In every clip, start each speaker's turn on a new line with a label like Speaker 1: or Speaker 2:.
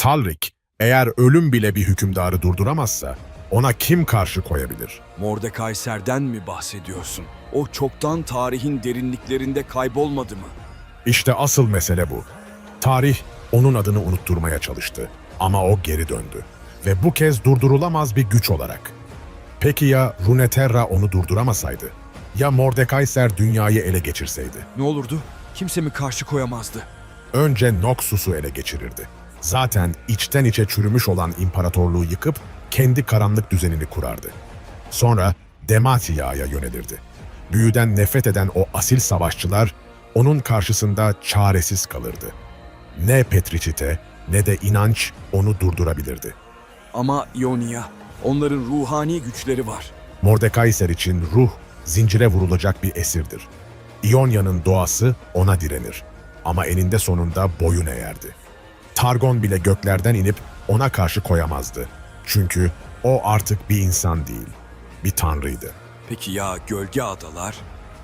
Speaker 1: Talrik, eğer ölüm bile bir hükümdarı durduramazsa, ona kim karşı koyabilir?
Speaker 2: Mordekaiser'den mi bahsediyorsun? O çoktan tarihin derinliklerinde kaybolmadı mı?
Speaker 1: İşte asıl mesele bu. Tarih onun adını unutturmaya çalıştı ama o geri döndü. Ve bu kez durdurulamaz bir güç olarak. Peki ya Runeterra onu durduramasaydı? Ya Mordekaiser dünyayı ele geçirseydi?
Speaker 2: Ne olurdu? Kimse mi karşı koyamazdı?
Speaker 1: Önce Noxus'u ele geçirirdi. Zaten içten içe çürümüş olan imparatorluğu yıkıp kendi karanlık düzenini kurardı. Sonra Dematia'ya yönelirdi. Büyüden nefret eden o asil savaşçılar onun karşısında çaresiz kalırdı. Ne Petriçite ne de inanç onu durdurabilirdi.
Speaker 2: Ama Ionia, onların ruhani güçleri var.
Speaker 1: Mordekaiser için ruh zincire vurulacak bir esirdir. İonya'nın doğası ona direnir ama eninde sonunda boyun eğerdi. Targon bile göklerden inip ona karşı koyamazdı. Çünkü o artık bir insan değil, bir tanrıydı.
Speaker 2: Peki ya gölge adalar?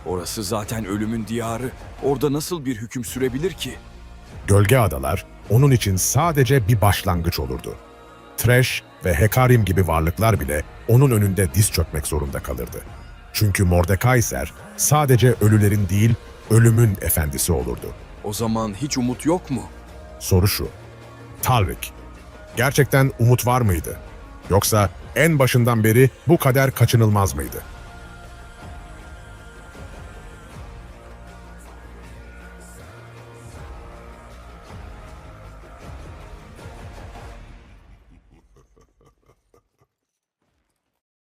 Speaker 2: Orası zaten ölümün diyarı. Orada nasıl bir hüküm sürebilir ki?
Speaker 1: Gölge adalar onun için sadece bir başlangıç olurdu. Thresh ve Hekarim gibi varlıklar bile onun önünde diz çökmek zorunda kalırdı. Çünkü Mordekaiser sadece ölülerin değil, ölümün efendisi olurdu.
Speaker 2: O zaman hiç umut yok mu?
Speaker 1: Soru şu. Talrik, gerçekten umut var mıydı? Yoksa en başından beri bu kader kaçınılmaz mıydı?